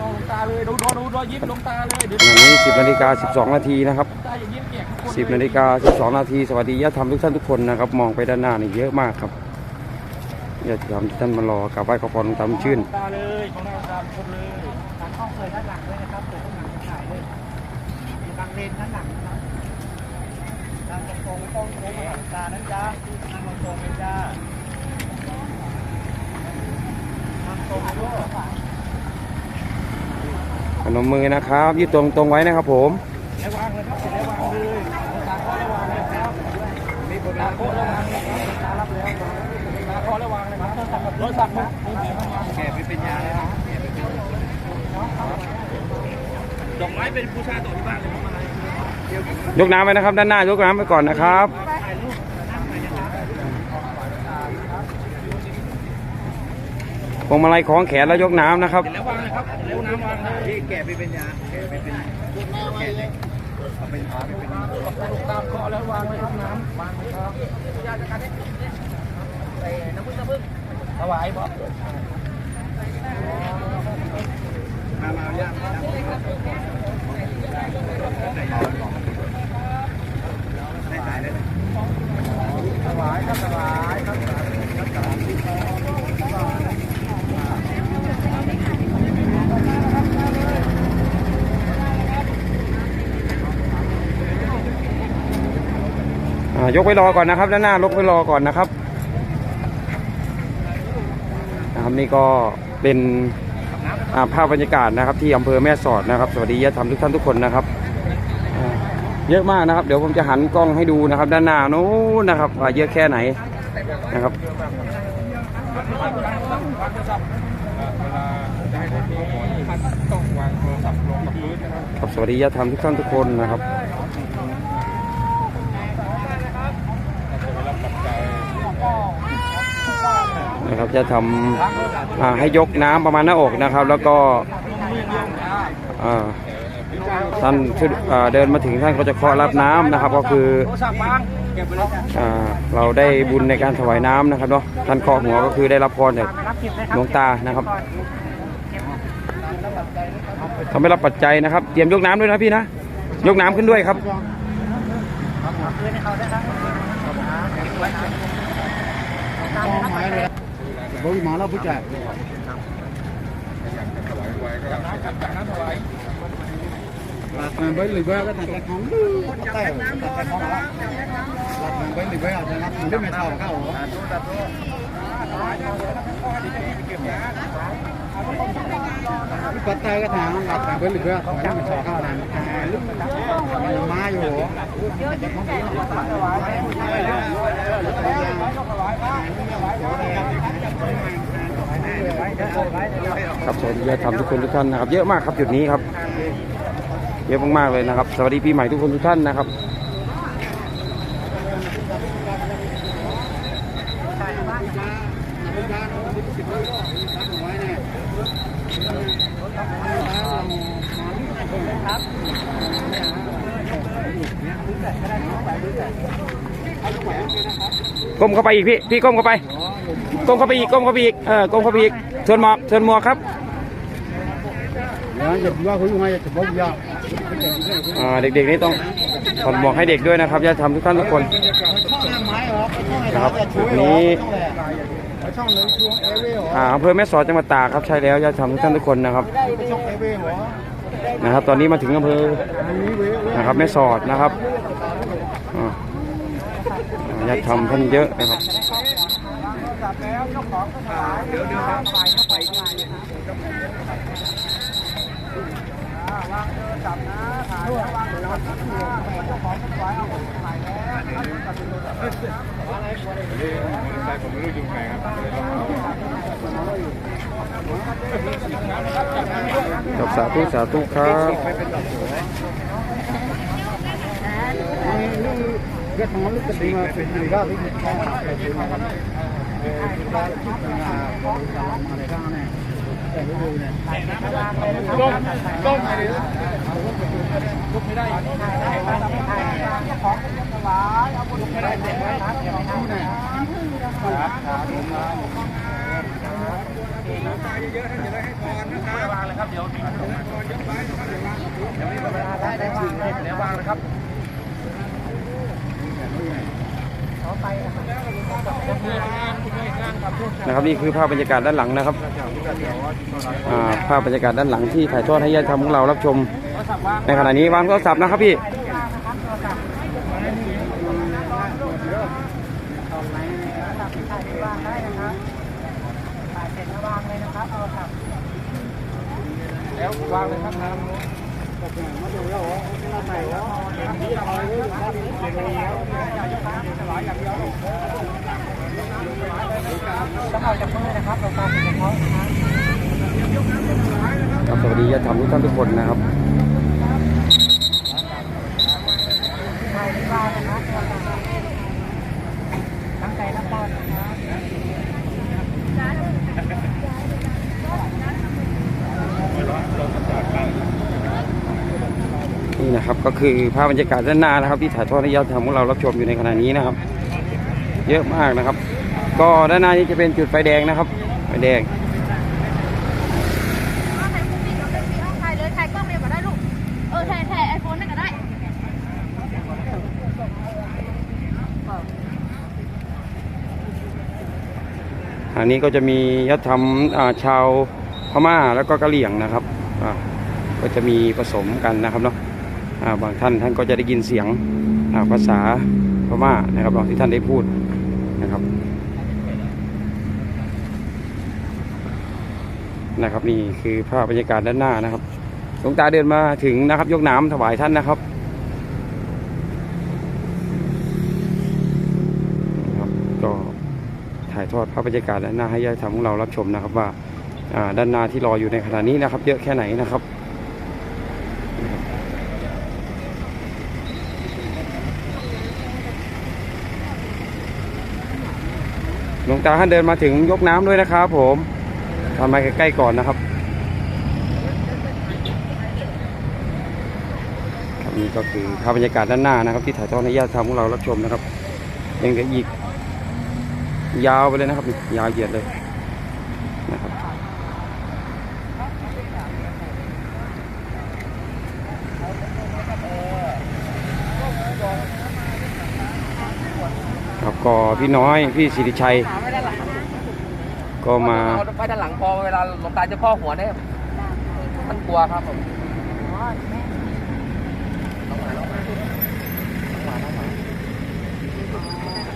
มองหลวงตาเลยดูดูดูดูยิ้มหลวงตาเลยเดี๋ยววันนี้ 10นาฬิกา12นาทีนะครับ ตาอย่ายิ้มแก่ทุกคน10นาฬิกา12นาทีสวัสดีญาติธรรมทุกท่านทุกคนนะครับ มองไปด้านหน้านี่เยอะมากครับญาติธรรมทุกท่านมารอกราบไหว้ขอพรหลวงตาบุญชื่นหลวงตาเลยของหลวงตาทุกคนเลยทางห้องเคยด้านหลังด้วยนะครับเปิดข้างหลังถ่ายด้วยมีบางเลนด้านหลังนะครับทางตรงๆต้องโค้งมาหลังตานะจ๊ะทางตรงๆเลยจ้าทางตรงด้วย พนมมือนะครับยืดตรงตรงไว้นะครับผมยครับเสร็จแล้ววางเลยหลวงตาขอแล้ววางเลยครับมีบทลาโคแล้ววางเลยครับหลวงตารับแล้วลาขอแล้ววาเลยครับโทรศัพท์นะแก่เป็นยาเลยนะดอกไม้เป็นบูชาต่อที่บ้านเลยทำไรยกน้ำไว้นะครับ ด้านหน้ายกน้ำไว้ก่อนนะครับ วงมาลัยคล้องแขนแล้วยกน้ำนะครับ แล้ววางนะครับแล้วน้ำวางนะพี่แก่เป็นยาแก่เป็นแก่เลยเอาเป็นเอาเป็นตามคอแล้ววางเลยครับน้ำวางเลยครับยาจะการใส่น้ำพึ่งน้ำพึ่งถวายบอกมามาย่างถวายครับถวายครับ อ่า ยกไว้รอก่อนนะครับ ด้านหน้ายกไว้รอก่อนนะครับนะครับนี่ก็เป็นภาพบรรยากาศนะครับ ที่อำเภอแม่สอดนะครับ สวัสดีญาติธรรมทุกท่านทุกคนนะครับเยอะมากนะครับ เดี๋ยวผมจะหันกล้องให้ดูนะครับ ด้านหน้านู้นนะครับว่าเยอะแค่ไหนนะครับครับสวัสดีญาติธรรมทุกท่านทุกคนนะครับ นะครับ จะทำให้ยกน้ำประมาณหน้าอกนะครับ แล้วก็ท่านเดินมาถึงท่านก็จะเคาะรับน้ำนะครับ ก็คือเราได้บุญในการถวายน้ำนะครับเนาะท่านเคาะหัวก็คือได้รับพรจากหลวงตานะครับเขาไม่รับปัจจัยนะครับ เตรียมยกน้ำด้วยนะพี่นะ ยกน้ำขึ้นด้วยครับคืนให้เขาได้ครับ บริมาแล้วผู้จ่ายหลักมันเป็นหรือว่าก็แต่ของแต่แต่ของละหลักมันเป็นหรือว่าแต่ละนัดไม่เท่าเข้า หรอปัตตาก็ถามหลักมันเป็นหรือว่าของไม่เท่าเข้านั้นลึกมาอยู่ครับสวัสดีญาติธรรมทุกคนทุกท่านนะครับ เยอะมากครับจุดนี้ครับ เยอะมากๆเลยนะครับ สวัสดีปีใหม่ทุกคนทุกท่านนะครับ ก้มเข้าไปอีกพี่ พี่ก้มเข้าไป ก้มเข้าไปอีก ก้มเข้าไปอีก เออ ก้มเข้าไปอีกเชิญหมอกเชิญหมอกครับอย่าว่าคุณยังไงจะบเด็กๆนี่ต้องถอดหมวกให้เด็กด้วยนะครับญาติธรรมทุกท่านทุกคนนะครับนี้ ช่องหนึ่งช่วงเอเวหรออ่าอำเภอแม่สอดจังหวัดตากครับใช่แล้วญาติธรรมทุกท่านทุกคนนะครับช่องเอเวหรอนะครับ ตอนนี้มาถึงอำเภออันนี้เวนะครับแม่สอดนะครับอ่าอ่าญาติธรรมท่านเยอะนะครับ ครับสาธุสาธุครับเกิดของลูกกระดิ่งมาเป็นดีก็ ที่ข้าวไปดูนะครับเออคือว่าคิดงานอะไรข้างเนี่ยแต่ไม่ดูเนี่ยก้มก้มไปเลยเนี่ยวางเลยครับดี๋ยวเดี๋ยวเวลาได้ได้วางเลยเดี๋ยววางนะครับ นะครับนี่คือภาพบรรยากาศด้านหลังนะครับภาพบรรยากาศด้านหลังที่ถ่ายทอดให้ญาติธรรมของเรารับชม ในขณะนี้วางโทรศัพท์นะครับพี่ถ่ายที่วางได้นะครับถ่ายเสร็จแล้ววางเลยครับโทรศัพท์แล้ววางเลยครับน้ำ ต้องออกจากมือนะครับเราตามเฉพาะครับสวัสดีญาติธรรมทุกท่านทุกคนนะครับถ่ายที่วางนะครับโทรศัพท์ตั้งใจรับรอนะครับนี่นะครับก็คือภาพบรรยากาศด้านหน้านะครับ ที่ถ่ายทอดให้ญาติธรรมของเรารับชมอยู่ในขณะนี้นะครับ เยอะมากนะครับ ก็ด้านหน้านี้จะเป็นจุดไฟแดงนะครับ ไฟแดงเอาถ่ายคู่ปิดเอาเป็นปีเอาถ่ายเลยถ่ายกล้องเดียวก็ได้ลูกเออถ่ายถ่ายไอโฟนนั่นก็ได้อันนี้ก็จะมีญาติธรรมอ่าชาวพม่าแล้วก็กะเหรี่ยงนะครับอ่าก็จะมีผสมกันนะครับเนาะอ่าบางท่านท่านก็จะได้ยินเสียงอ่าภาษาพม่านะครับเนาะที่ท่านได้พูดนะครับ นะครับ นี่คือภาพบรรยากาศด้านหน้านะครับหลวงตาเดินมาถึงนะครับ ยกน้ำถวายท่านนะครับครับก็ถ่ายทอดภาพบรรยากาศด้านหน้าให้ญาติธรรมของเรารับชมนะครับว่าอ่าด้านหน้าที่รออยู่ในขณะนี้นะครับ เยอะแค่ไหนนะครับหลวงตาท่านเดินมาถึงยกน้ำด้วยนะครับผม ทำมาใกล้ๆก่อนนะครับครับนี่ก็คือภาพบรรยากาศด้านหน้านะครับ ที่ถ่ายทอดให้ญาติธรรมของเรารับชมนะครับยังเหลืออีก ยาวไปเลยนะครับ ยาวเหยียดเลยนะครับครับก็พี่น้อยพี่สิริชัย ก็มาเอไว้ด้านหลังพอเวลาหลวงตาจะพ่อหัวเนี่ยมันกลัวครับผม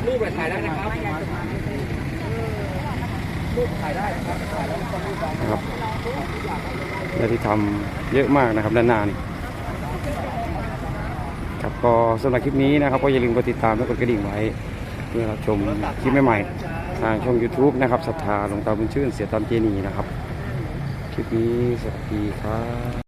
รูปถ่ายได้นะครับรูปถ่ายได้นะครับถ่ายแล้วก็รูปครับและที่ทำเยอะมากนะครับด้านหน้านี่ครับก็สำหรับคลิปนี้นะครับก็อย่าลืมกดติดตามและกดกระดิ่งไว้เพื่อรับชมคลิปใหม่ๆ ทางช่อง YouTube นะครับศรัทธาหลวงตาบุญชื่นเสียตามเจนีนะครับ คลิปนี้สวัสดีครับ